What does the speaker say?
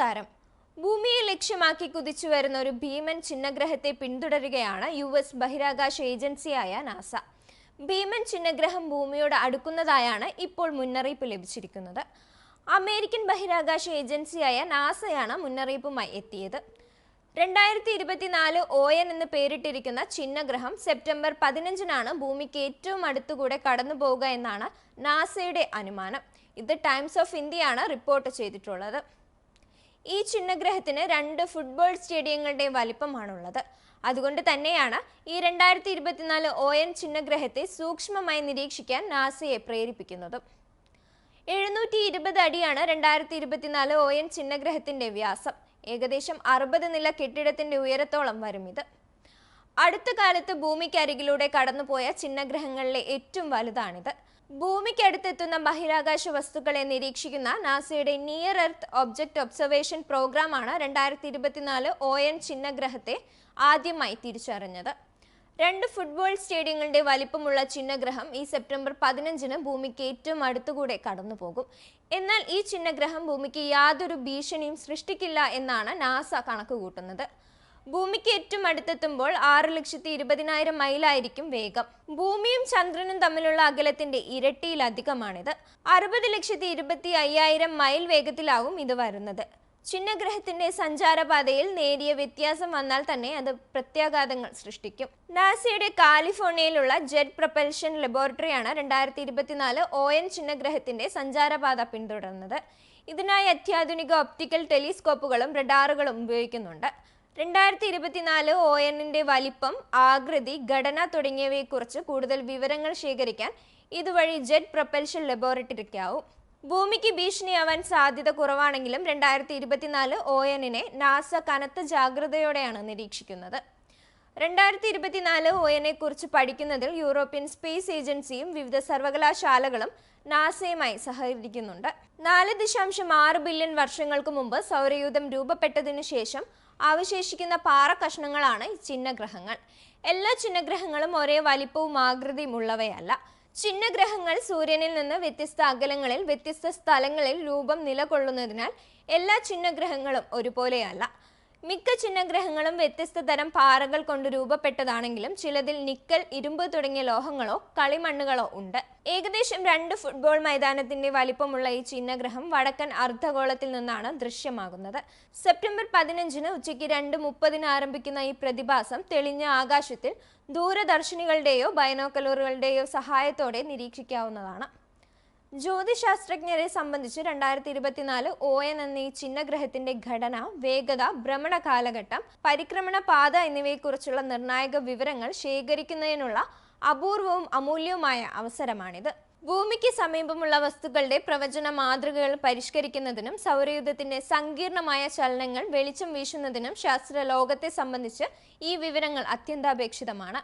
നമസ്കാരം. ഭൂമിയെ ലക്ഷ്യമാക്കി കുതിച്ചു വരുന്ന ഒരു ഭീമൻ ചിഹ്നഗ്രഹത്തെ പിന്തുടരുകയാണ് യു എസ് ബഹിരാകാശ ഏജൻസിയായ നാസ. ഭീമൻ ചിഹ്നഗ്രഹം ഭൂമിയോട് അടുക്കുന്നതായാണ് ഇപ്പോൾ മുന്നറിയിപ്പ് ലഭിച്ചിരിക്കുന്നത്. അമേരിക്കൻ ബഹിരാകാശ ഏജൻസിയായ നാസയാണ് മുന്നറിയിപ്പുമായി എത്തിയത്. രണ്ടായിരത്തി ഇരുപത്തിനാല് ഒ എൻ എന്ന് പേരിട്ടിരിക്കുന്ന ചിഹ്നഗ്രഹം സെപ്റ്റംബർ പതിനഞ്ചിനാണ് ഭൂമിക്ക് ഏറ്റവും അടുത്തുകൂടെ കടന്നു പോവുക എന്നാണ് നാസയുടെ അനുമാനം. ഇത് ടൈംസ് ഓഫ് ഇന്ത്യയാണ് റിപ്പോർട്ട് ചെയ്തിട്ടുള്ളത്. ഈ ചിഹ്നഗ്രഹത്തിന് രണ്ട് ഫുട്ബോൾ സ്റ്റേഡിയങ്ങളുടെ വലിപ്പമാണുള്ളത്. അതുകൊണ്ട് തന്നെയാണ് ഈ രണ്ടായിരത്തി ഇരുപത്തിനാല് ഒ എൻ ചിഹ്നഗ്രഹത്തെ സൂക്ഷ്മമായി നിരീക്ഷിക്കാൻ നാസയെ പ്രേരിപ്പിക്കുന്നത്. എഴുന്നൂറ്റി ഇരുപത് അടിയാണ് രണ്ടായിരത്തി ഇരുപത്തിനാല് ഒ എൻ ചിഹ്നഗ്രഹത്തിന്റെ വ്യാസം. ഏകദേശം അറുപത് നില കെട്ടിടത്തിന്റെ ഉയരത്തോളം വരും ഇത്. അടുത്ത കാലത്ത് ഭൂമിക്കരികിലൂടെ കടന്നുപോയ ചിഹ്നഗ്രഹങ്ങളിലെ ഏറ്റവും വലുതാണിത്. ഭൂമിക്കടുത്തെത്തുന്ന ബഹിരാകാശ വസ്തുക്കളെ നിരീക്ഷിക്കുന്ന നാസയുടെ നിയർ എർത്ത് ഒബ്ജക്റ്റ് ഒബ്സർവേഷൻ പ്രോഗ്രാമാണ് രണ്ടായിരത്തി ഇരുപത്തിനാല് ഒ എൻ ചിഹ്നഗ്രഹത്തെ ആദ്യമായി തിരിച്ചറിഞ്ഞത്. രണ്ട് ഫുട്ബോൾ സ്റ്റേഡിയങ്ങളുടെ വലിപ്പമുള്ള ചിഹ്നഗ്രഹം ഈ സെപ്റ്റംബർ പതിനഞ്ചിന് ഭൂമിക്ക് ഏറ്റവും അടുത്തുകൂടെ കടന്നുപോകും. എന്നാൽ ഈ ചിഹ്നഗ്രഹം ഭൂമിക്ക് യാതൊരു ഭീഷണിയും സൃഷ്ടിക്കില്ല എന്നാണ് നാസ കണക്കുകൂട്ടുന്നത്. ഭൂമിക്ക് ഏറ്റവും അടുത്തെത്തുമ്പോൾ ആറ് ലക്ഷത്തി ഇരുപതിനായിരം മൈലായിരിക്കും വേഗം. ഭൂമിയും ചന്ദ്രനും തമ്മിലുള്ള അകലത്തിന്റെ ഇരട്ടിയിലധികമാണിത്. അറുപത് ലക്ഷത്തി ഇരുപത്തി അയ്യായിരം മൈൽ വേഗത്തിലാവും ഇത് വരുന്നത്. ചിഹ്നഗ്രഹത്തിന്റെ സഞ്ചാരപാതയിൽ നേരിയ വ്യത്യാസം വന്നാൽ തന്നെ അത് പ്രത്യാഘാതങ്ങൾ സൃഷ്ടിക്കും. നാസയുടെ കാലിഫോർണിയയിലുള്ള ജെറ്റ് പ്രൊപ്പൽഷൻ ലബോറട്ടറിയാണ് രണ്ടായിരത്തി ഇരുപത്തിനാല് ഒ എൻ ചിഹ്നഗ്രഹത്തിന്റെ സഞ്ചാരപാത പിന്തുടർന്നത്. ഇതിനായി അത്യാധുനിക ഒപ്റ്റിക്കൽ ടെലിസ്കോപ്പുകളും റഡാറുകളും ഉപയോഗിക്കുന്നുണ്ട്. രണ്ടായിരത്തി ഇരുപത്തിനാല് ഒ എന്നിന്റെ വലിപ്പം ആകൃതി ഘടന തുടങ്ങിയവയെക്കുറിച്ച് കൂടുതൽ വിവരങ്ങൾ ശേഖരിക്കാൻ ഇതുവഴി ജെറ്റ് പ്രൊപ്പൽഷൻ ലബോറട്ടറിക്കാവും. ഭൂമിക്ക് ഭീഷണിയാവാൻ സാധ്യത കുറവാണെങ്കിലും രണ്ടായിരത്തി ഇരുപത്തിനാല് ഒ എന്നിനെ നാസ കനത്ത ജാഗ്രതയോടെയാണ് നിരീക്ഷിക്കുന്നത്. രണ്ടായിരത്തി ഇരുപത്തിനാല് ഒ എനെ കുറിച്ച് പഠിക്കുന്നതിൽ യൂറോപ്യൻ സ്പേസ് ഏജൻസിയും വിവിധ സർവകലാശാലകളും നാസയുമായി സഹകരിക്കുന്നുണ്ട്. നാല് ദശാംശം ആറ് ബില്യൺ വർഷങ്ങൾക്ക് മുമ്പ് സൗരയൂഥം രൂപപ്പെട്ടതിനു ശേഷം അവശേഷിക്കുന്ന പാറ കഷ്ണങ്ങളാണ് ചിഹ്നഗ്രഹങ്ങൾ. എല്ലാ ചിഹ്നഗ്രഹങ്ങളും ഒരേ വലിപ്പവും ആകൃതിയും ഉള്ളവയല്ല. ചിഹ്നഗ്രഹങ്ങൾ സൂര്യനിൽ നിന്ന് വ്യത്യസ്ത അകലങ്ങളിൽ വ്യത്യസ്ത സ്ഥലങ്ങളിൽ രൂപം നിലകൊള്ളുന്നതിനാൽ എല്ലാ ചിഹ്നഗ്രഹങ്ങളും ഒരുപോലെയല്ല. മിക്ക ചിഹ്നഗ്രഹങ്ങളും വ്യത്യസ്ത തരം പാറകൾ കൊണ്ട് രൂപപ്പെട്ടതാണെങ്കിലും ചിലതിൽ നിക്കൽ ഇരുമ്പ് തുടങ്ങിയ ലോഹങ്ങളോ കളിമണ്ണുകളോ ഉണ്ട്. ഏകദേശം രണ്ട് ഫുട്ബോൾ മൈതാനത്തിന്റെ വലിപ്പമുള്ള ഈ ചിഹ്നഗ്രഹം വടക്കൻ അർദ്ധഗോളത്തിൽ നിന്നാണ് ദൃശ്യമാകുന്നത്. സെപ്റ്റംബർ പതിനഞ്ചിന് ഉച്ചയ്ക്ക് രണ്ട് മുപ്പതിന് ആരംഭിക്കുന്ന ഈ പ്രതിഭാസം തെളിഞ്ഞ ആകാശത്തിൽ ദൂരദർശിനികളുടെയോ ബൈനോക്കലറുകളുടെയോ സഹായത്തോടെ നിരീക്ഷിക്കാവുന്നതാണ്. ജ്യോതിശാസ്ത്രജ്ഞരെ സംബന്ധിച്ച് രണ്ടായിരത്തി ഇരുപത്തിനാല് ഒ എൻ എന്നീ ചിഹ്നഗ്രഹത്തിന്റെ ഘടന വേഗത ഭ്രമണ കാലഘട്ടം പരിക്രമണ പാത എന്നിവയെക്കുറിച്ചുള്ള നിർണായക വിവരങ്ങൾ ശേഖരിക്കുന്നതിനുള്ള അപൂർവവും അമൂല്യവുമായ അവസരമാണിത്. ഭൂമിക്ക് സമീപമുള്ള വസ്തുക്കളുടെ പ്രവചന മാതൃകകൾ പരിഷ്കരിക്കുന്നതിനും സൗരയുദ്ധത്തിന്റെ സങ്കീർണമായ ചലനങ്ങൾ വെളിച്ചം വീശുന്നതിനും ശാസ്ത്ര ലോകത്തെ സംബന്ധിച്ച് ഈ വിവരങ്ങൾ അത്യന്താപേക്ഷിതമാണ്.